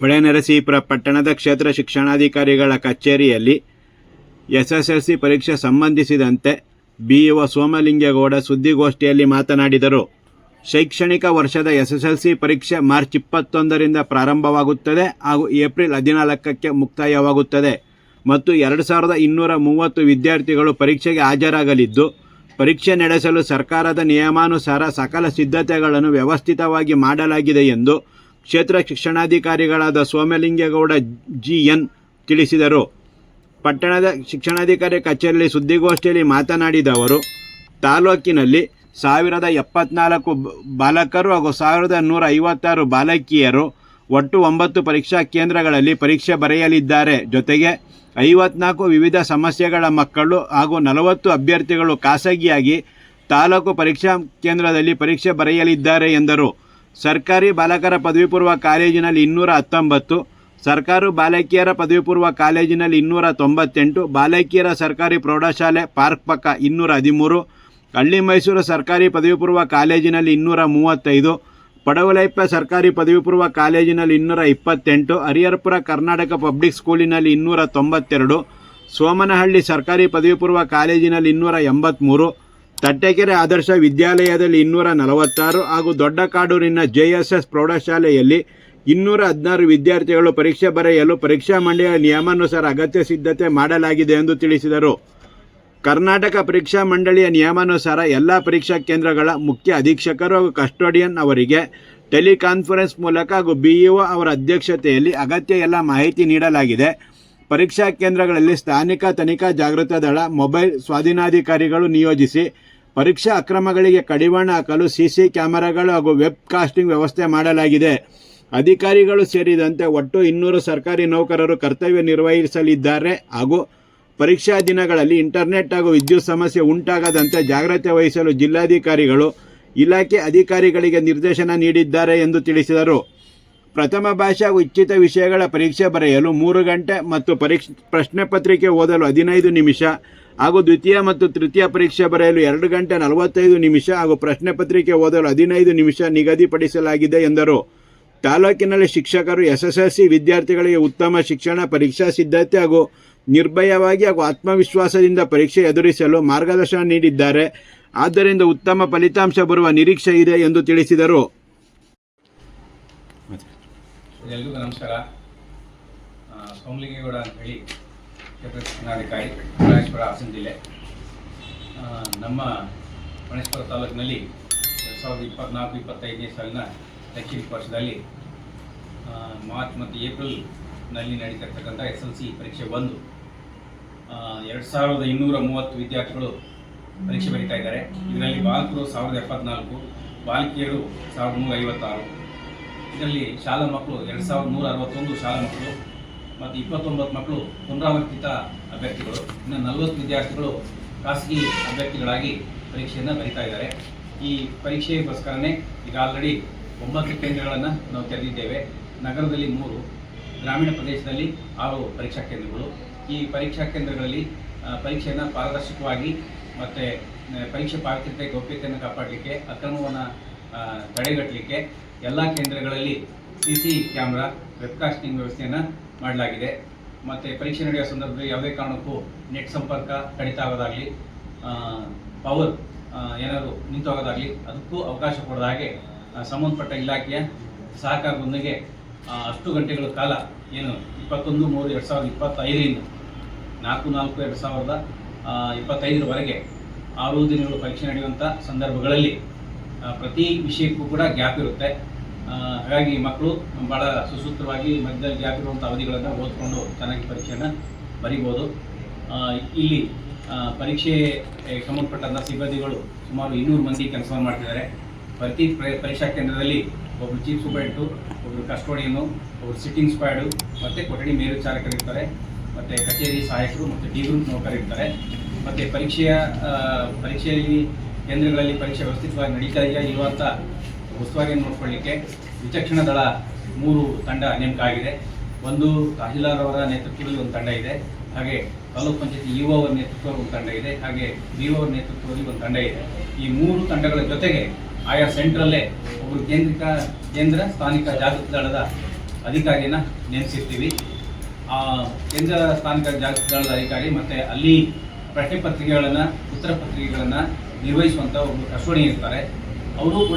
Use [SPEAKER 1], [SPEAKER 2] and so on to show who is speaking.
[SPEAKER 1] ಹೊಳೆನರಸೀಪುರ ಪಟ್ಟಣದ ಕ್ಷೇತ್ರ ಶಿಕ್ಷಣಾಧಿಕಾರಿಗಳ ಕಚೇರಿಯಲ್ಲಿ ಎಸ್ಎಸ್ಎಲ್ಸಿ ಪರೀಕ್ಷೆ ಸಂಬಂಧಿಸಿದಂತೆ ಬಿ ಒ ಸೋಮಲಿಂಗೇಗೌಡ ಸುದ್ದಿಗೋಷ್ಠಿಯಲ್ಲಿ ಮಾತನಾಡಿದರು. ಶೈಕ್ಷಣಿಕ ವರ್ಷದ ಎಸ್ಎಸ್ಎಲ್ಸಿ ಪರೀಕ್ಷೆ ಮಾರ್ಚ್ ಇಪ್ಪತ್ತೊಂದರಿಂದ ಪ್ರಾರಂಭವಾಗುತ್ತದೆ ಹಾಗೂ ಏಪ್ರಿಲ್ ಹದಿನಾಲ್ಕಕ್ಕೆ ಮುಕ್ತಾಯವಾಗುತ್ತದೆ. ಮತ್ತು ಎರಡು ಸಾವಿರದ ಇನ್ನೂರ ಮೂವತ್ತು ವಿದ್ಯಾರ್ಥಿಗಳು ಪರೀಕ್ಷೆಗೆ ಹಾಜರಾಗಲಿದ್ದು, ಪರೀಕ್ಷೆ ನಡೆಸಲು ಸರ್ಕಾರದ ನಿಯಮಾನುಸಾರ ಸಕಲ ಸಿದ್ಧತೆಗಳನ್ನು ವ್ಯವಸ್ಥಿತವಾಗಿ ಮಾಡಲಾಗಿದೆ ಎಂದು ಕ್ಷೇತ್ರ ಶಿಕ್ಷಣಾಧಿಕಾರಿಗಳಾದ ಸೋಮಲಿಂಗೇಗೌಡ ಜಿ ಎನ್ ತಿಳಿಸಿದರು. ಪಟ್ಟಣದ ಶಿಕ್ಷಣಾಧಿಕಾರಿ ಕಚೇರಿಯಲ್ಲಿ ಸುದ್ದಿಗೋಷ್ಠಿಯಲ್ಲಿ ಮಾತನಾಡಿದ ಅವರು, ತಾಲೂಕಿನಲ್ಲಿ ಸಾವಿರದ ಎಪ್ಪತ್ನಾಲ್ಕು ಬಾಲಕರು ಹಾಗೂ ಸಾವಿರದ ನೂರ ಐವತ್ತಾರು ಬಾಲಕಿಯರು ಒಟ್ಟು ಒಂಬತ್ತು ಪರೀಕ್ಷಾ ಕೇಂದ್ರಗಳಲ್ಲಿ ಪರೀಕ್ಷೆ ಬರೆಯಲಿದ್ದಾರೆ. ಜೊತೆಗೆ ಐವತ್ನಾಲ್ಕು ವಿವಿಧ ಸಮಸ್ಯೆಗಳ ಮಕ್ಕಳು ಹಾಗೂ ನಲವತ್ತು ಅಭ್ಯರ್ಥಿಗಳು ಖಾಸಗಿಯಾಗಿ ತಾಲೂಕು ಪರೀಕ್ಷಾ ಕೇಂದ್ರದಲ್ಲಿ ಪರೀಕ್ಷೆ ಬರೆಯಲಿದ್ದಾರೆ ಎಂದರು. ಸರ್ಕಾರಿ ಬಾಲಕರ ಪದವಿ ಪೂರ್ವ ಕಾಲೇಜಿನಲ್ಲಿ ಇನ್ನೂರ ಹತ್ತೊಂಬತ್ತು, ಸರ್ಕಾರಿ ಬಾಲಕಿಯರ ಪದವಿ ಪೂರ್ವ ಕಾಲೇಜಿನಲ್ಲಿ ಇನ್ನೂರ ತೊಂಬತ್ತೆಂಟು, ಬಾಲಕಿಯರ ಸರ್ಕಾರಿ ಪ್ರೌಢಶಾಲೆ ಪಾರ್ಕ್ ಪಕ್ಕ ಇನ್ನೂರ ಹದಿಮೂರು, ಹಳ್ಳಿ ಮೈಸೂರು ಸರ್ಕಾರಿ ಪದವಿ ಪೂರ್ವ ಕಾಲೇಜಿನಲ್ಲಿ ಇನ್ನೂರ ಮೂವತ್ತೈದು ಪಡವಲೈಪ ಸರ್ಕಾರಿ ಪದವಿ ಪೂರ್ವ ಕಾಲೇಜಿನಲ್ಲಿ ಇನ್ನೂರ ಇಪ್ಪತ್ತೆಂಟು ಹರಿಹರಪುರ ಕರ್ನಾಟಕ ಪಬ್ಲಿಕ್ ಸ್ಕೂಲಿನಲ್ಲಿ ಇನ್ನೂರ ತೊಂಬತ್ತೆರಡು, ಸೋಮನಹಳ್ಳಿ ಸರ್ಕಾರಿ ಪದವಿ ಪೂರ್ವ ಕಾಲೇಜಿನಲ್ಲಿ ಇನ್ನೂರ ಎಂಬತ್ತ್ಮೂರು ತಟ್ಟೆಕೆರೆ ಆದರ್ಶ ವಿದ್ಯಾಲಯದಲ್ಲಿ ಇನ್ನೂರ ನಲವತ್ತಾರು ಹಾಗೂ ದೊಡ್ಡ ಕಾಡೂರಿನ ಜೆಎಸ್ಎಸ್ ಪ್ರೌಢಶಾಲೆಯಲ್ಲಿ ಇನ್ನೂರ ಹದಿನಾರು ವಿದ್ಯಾರ್ಥಿಗಳು ಪರೀಕ್ಷೆ ಬರೆಯಲು ಪರೀಕ್ಷಾ ಮಂಡಳಿಯ ನಿಯಮಾನುಸಾರ ಅಗತ್ಯ ಸಿದ್ಧತೆ ಮಾಡಲಾಗಿದೆ ಎಂದು ತಿಳಿಸಿದರು. ಕರ್ನಾಟಕ ಪರೀಕ್ಷಾ ಮಂಡಳಿಯ ನಿಯಮಾನುಸಾರ ಎಲ್ಲ ಪರೀಕ್ಷಾ ಕೇಂದ್ರಗಳ ಮುಖ್ಯ ಅಧೀಕ್ಷಕರು ಹಾಗೂ ಕಸ್ಟೋಡಿಯನ್ ಅವರಿಗೆ ಟೆಲಿಕಾನ್ಫರೆನ್ಸ್ ಮೂಲಕ ಹಾಗೂ ಬಿಇಒ ಅವರ ಅಧ್ಯಕ್ಷತೆಯಲ್ಲಿ ಅಗತ್ಯ ಎಲ್ಲ ಮಾಹಿತಿ ನೀಡಲಾಗಿದೆ. ಪರೀಕ್ಷಾ ಕೇಂದ್ರಗಳಲ್ಲಿ ಸ್ಥಾನಿಕ ತನಿಖಾ ಜಾಗೃತ ದಳ, ಮೊಬೈಲ್ ಸ್ವಾಧೀನಾಧಿಕಾರಿಗಳು ನಿಯೋಜಿಸಿ ಪರೀಕ್ಷಾ ಅಕ್ರಮಗಳಿಗೆ ಕಡಿವಾಣ ಹಾಕಲು ಸಿಸಿ ಕ್ಯಾಮೆರಾಗಳು ಹಾಗೂ ವೆಬ್ ಕಾಸ್ಟಿಂಗ್ ವ್ಯವಸ್ಥೆ ಮಾಡಲಾಗಿದೆ. ಅಧಿಕಾರಿಗಳು ಸೇರಿದಂತೆ ಒಟ್ಟು ಇನ್ನೂರು ಸರ್ಕಾರಿ ನೌಕರರು ಕರ್ತವ್ಯ ನಿರ್ವಹಿಸಲಿದ್ದಾರೆ ಹಾಗೂ ಪರೀಕ್ಷಾ ದಿನಗಳಲ್ಲಿ ಇಂಟರ್ನೆಟ್ ಹಾಗೂ ವಿದ್ಯುತ್ ಸಮಸ್ಯೆ ಉಂಟಾಗದಂತೆ ಜಾಗ್ರತೆ ವಹಿಸಲು ಜಿಲ್ಲಾಧಿಕಾರಿಗಳು, ಇಲಾಖೆ ಅಧಿಕಾರಿಗಳಿಗೆ ನಿರ್ದೇಶನ ನೀಡಿದ್ದಾರೆ ಎಂದು ತಿಳಿಸಿದರು. ಪ್ರಥಮ ಭಾಷೆ ಇಚ್ಛಿತ ವಿಷಯಗಳ ಪರೀಕ್ಷೆ ಬರೆಯಲು ಮೂರು ಗಂಟೆ ಮತ್ತು ಪರೀಕ್ಷೆ, ಪ್ರಶ್ನೆ ಪತ್ರಿಕೆ ಓದಲು ಹದಿನೈದು ನಿಮಿಷ ಹಾಗೂ ದ್ವಿತೀಯ ಮತ್ತು ತೃತೀಯ ಪರೀಕ್ಷೆ ಬರೆಯಲು ಎರಡು ಗಂಟೆ ನಲವತ್ತೈದು ನಿಮಿಷ ಹಾಗೂ ಪ್ರಶ್ನೆ ಪತ್ರಿಕೆ ಓದಲು ಹದಿನೈದು ನಿಮಿಷ ನಿಗದಿಪಡಿಸಲಾಗಿದೆ ಎಂದರು. ತಾಲೂಕಿನಲ್ಲಿ ಶಿಕ್ಷಕರು, ಎಸ್ಎಸ್ಎಲ್ಸಿ ವಿದ್ಯಾರ್ಥಿಗಳಿಗೆ ಉತ್ತಮ ಶಿಕ್ಷಣ, ಪರೀಕ್ಷಾ ಸಿದ್ಧತೆ ಹಾಗೂ ನಿರ್ಭಯವಾಗಿ ಹಾಗೂ ಆತ್ಮವಿಶ್ವಾಸದಿಂದ ಪರೀಕ್ಷೆ ಎದುರಿಸಲು ಮಾರ್ಗದರ್ಶನ ನೀಡಿದ್ದಾರೆ. ಆದ್ದರಿಂದ ಉತ್ತಮ ಫಲಿತಾಂಶ ಬರುವ ನಿರೀಕ್ಷೆ ಇದೆ ಎಂದು ತಿಳಿಸಿದರು.
[SPEAKER 2] ಎಲ್ರಿಗೂ ನಮಸ್ಕಾರ. ಸೋಮಲಿಂಗೇಗೌಡ ಅಂತ ಹೇಳಿ ಶಿಕ್ಷಣಾಧಿಕಾರಿ ಮಲ್ಲೇಶ್ವರ ಹಾಸನ ಜಿಲ್ಲೆ. ನಮ್ಮ ಮಣೇಶ್ವರ ತಾಲೂಕಿನಲ್ಲಿ ಎರಡು ಸಾವಿರದ ಇಪ್ಪತ್ನಾಲ್ಕು, ಇಪ್ಪತ್ತೈದನೇ ಸಾಲಿನ ಶೈಕ್ಷಣಿಕ ವರ್ಷದಲ್ಲಿ ಮಾರ್ಚ್ ಮತ್ತು ಏಪ್ರಿಲ್ನಲ್ಲಿ ನಡೀತಿರ್ತಕ್ಕಂಥ ಎಸ್ ಎಲ್ ಸಿ ಪರೀಕ್ಷೆ ಒಂದು. ಎರಡು ಸಾವಿರದ ಇನ್ನೂರ ಮೂವತ್ತು ವಿದ್ಯಾರ್ಥಿಗಳು ಪರೀಕ್ಷೆ ಬರೀತಾ ಇದ್ದಾರೆ. ಇದರಲ್ಲಿ ಬಾಲಕರು ಸಾವಿರದ ಎಪ್ಪತ್ನಾಲ್ಕು, ಬಾಲಕಿಯರು ಸಾವಿರದ ನೂರ ಐವತ್ತಾರು ಇದರಲ್ಲಿ ಶಾಲಾ ಮಕ್ಕಳು ಎರಡು ಸಾವಿರದ ನೂರ ಅರವತ್ತೊಂದು ಶಾಲಾ ಮಕ್ಕಳು ಮತ್ತು ಇಪ್ಪತ್ತೊಂಬತ್ತು ಮಕ್ಕಳು ಪುನರಾವರ್ತಿತ ಅಭ್ಯರ್ಥಿಗಳು, ಇನ್ನು ನಲವತ್ತು ವಿದ್ಯಾರ್ಥಿಗಳು ಖಾಸಗಿ ಅಭ್ಯರ್ಥಿಗಳಾಗಿ ಪರೀಕ್ಷೆಯನ್ನು ಬರೀತಾ ಇದ್ದಾರೆ. ಈ ಪರೀಕ್ಷೆಗೋಸ್ಕರನೇ ಈಗ ಆಲ್ರೆಡಿ ಒಂಬತ್ತು ಕೇಂದ್ರಗಳನ್ನು ನಾವು ತೆರೆದಿದ್ದೇವೆ. ನಗರದಲ್ಲಿ ಮೂರು, ಗ್ರಾಮೀಣ ಪ್ರದೇಶದಲ್ಲಿ ಆರು ಪರೀಕ್ಷಾ ಕೇಂದ್ರಗಳು. ಈ ಪರೀಕ್ಷಾ ಕೇಂದ್ರಗಳಲ್ಲಿ ಪರೀಕ್ಷೆಯನ್ನು ಪಾರದರ್ಶಕವಾಗಿ ಮತ್ತು ಪರೀಕ್ಷೆ ಪಾರದರ್ಶಕತೆ ಗೌಪ್ಯತೆಯನ್ನು ಕಾಪಾಡಲಿಕ್ಕೆ, ಅಕ್ರಮವನ್ನು ತಡೆಗಟ್ಟಲಿಕ್ಕೆ ಎಲ್ಲ ಕೇಂದ್ರಗಳಲ್ಲಿ ಸಿ ಸಿ ಕ್ಯಾಮ್ರಾ, ವೆಬ್ಕಾಸ್ಟಿಂಗ್ ವ್ಯವಸ್ಥೆಯನ್ನು ಮಾಡಲಾಗಿದೆ. ಮತ್ತು ಪರೀಕ್ಷೆ ನಡೆಯುವ ಸಂದರ್ಭದಲ್ಲಿ ಯಾವುದೇ ಕಾರಣಕ್ಕೂ ನೆಟ್ ಸಂಪರ್ಕ ಕಡಿತ ಆಗೋದಾಗಲಿ ಪವರ್ ಏನಾದರೂ ನಿಂತೋಗೋದಾಗಲಿ, ಅದಕ್ಕೂ ಅವಕಾಶ ಕೊಡದ ಹಾಗೆ ಸಂಬಂಧಪಟ್ಟ ಇಲಾಖೆಯ ಸಹಕಾರದೊಂದಿಗೆ ಅಷ್ಟು ಗಂಟೆಗಳ ಕಾಲ, ಏನು, ಇಪ್ಪತ್ತೊಂದು ಮೂರು ಎರಡು ಸಾವಿರದ ಇಪ್ಪತ್ತೈದರಿಂದ ನಾಲ್ಕು ನಾಲ್ಕು ಎರಡು ಸಾವಿರದ ಇಪ್ಪತ್ತೈದರವರೆಗೆ ಆರು ದಿನಗಳು ಪರೀಕ್ಷೆ ನಡೆಯುವಂಥ ಸಂದರ್ಭಗಳಲ್ಲಿ ಪ್ರತಿ ವಿಷಯಕ್ಕೂ ಕೂಡ ಗ್ಯಾಪ್ ಇರುತ್ತೆ. ಹಾಗಾಗಿ ಮಕ್ಕಳು ಭಾಳ ಸುಸೂತ್ರವಾಗಿ ಮಧ್ಯದಲ್ಲಿ ಗ್ಯಾಪ್ ಇರುವಂಥ ಅವಧಿಗಳನ್ನು ಓದ್ಕೊಂಡು ಚೆನ್ನಾಗಿ ಪರೀಕ್ಷೆಯನ್ನು ಬರಿಬೋದು. ಇಲ್ಲಿ ಪರೀಕ್ಷೆ ಸಂಬಂಧಪಟ್ಟಂಥ ಸಿಬ್ಬಂದಿಗಳು ಸುಮಾರು ಇನ್ನೂರು ಮಂದಿ ಕೆಲಸವನ್ನು ಮಾಡ್ತಿದ್ದಾರೆ. ಪ್ರತಿ ಪ್ರ- ಪರೀಕ್ಷಾ ಕೇಂದ್ರದಲ್ಲಿ ಒಬ್ಬರು ಚೀಫ್ ಸೂಪರಿಂಟು ಒಬ್ಬರು ಕಸ್ಟೋಡಿಯನ್ನು ಒಬ್ಬರು ಸಿಟ್ಟಿಂಗ್ ಸ್ಕ್ವಾಡು ಮತ್ತು ಕೊಠಡಿ ಮೇಲ್ವಿಚಾರಕರಿರ್ತಾರೆ, ಮತ್ತು ಕಚೇರಿ ಸಹಾಯಕರು ಮತ್ತು ಡಿ ಗ್ರೂಪ್ ನೌಕರಿರ್ತಾರೆ ಮತ್ತು ಪರೀಕ್ಷೆಯ ಪರೀಕ್ಷೆಯಲ್ಲಿ, ಕೇಂದ್ರಗಳಲ್ಲಿ ಪರೀಕ್ಷೆ ವ್ಯವಸ್ಥಿತವಾಗಿ ನಡೀತಾ ಇದೆಯಾ ಇಲ್ವಾ ಉಸ್ತುವಾರಿಯನ್ನು ನೋಡ್ಕೊಳ್ಳಿಕ್ಕೆ ವಿಚಕ್ಷಣ ದಳ ಮೂರು ತಂಡ ನೇಮಕ ಆಗಿದೆ ಒಂದು ತಹಶೀಲ್ದಾರ್ ಅವರ ನೇತೃತ್ವದಲ್ಲಿ ಒಂದು ತಂಡ ಇದೆ. ಹಾಗೆ ತಾಲೂಕ್ ಪಂಚಾಯತಿ ಇಒ ಅವರ ನೇತೃತ್ವದಲ್ಲಿ ಒಂದು ತಂಡ ಇದೆ. ಹಾಗೆ ಬಿ ಅವರ ನೇತೃತ್ವದಲ್ಲಿ ಒಂದು ತಂಡ ಇದೆ. ಈ ಮೂರು ತಂಡಗಳ ಜೊತೆಗೆ ಆಯಾ ಸೆಂಟ್ರಲ್ಲೇ ಒಬ್ಬರು ಕೇಂದ್ರಿಕ, ಕೇಂದ್ರ ಸ್ಥಾನಿಕ ಜಾಗೃತಿ ದಳದ ಅಧಿಕಾರಿಯನ್ನು ನೇಮಿಸಿರ್ತೀವಿ. ಆ ಕೇಂದ್ರ ಸ್ಥಾನಿಕ ಜಾಗೃತಿ ದಳದ ಅಧಿಕಾರಿ ಮತ್ತು ಅಲ್ಲಿ ಪ್ರಶ್ನೆ ಪತ್ರಿಕೆಗಳನ್ನು, ಉತ್ತರ ಪತ್ರಿಕೆಗಳನ್ನು ನಿರ್ವಹಿಸುವಂಥ ಒಬ್ಬರು ಕಸ್ಟೋಡಿಯನ್ ಇರ್ತಾರೆ. ಅವರು ಕೂಡ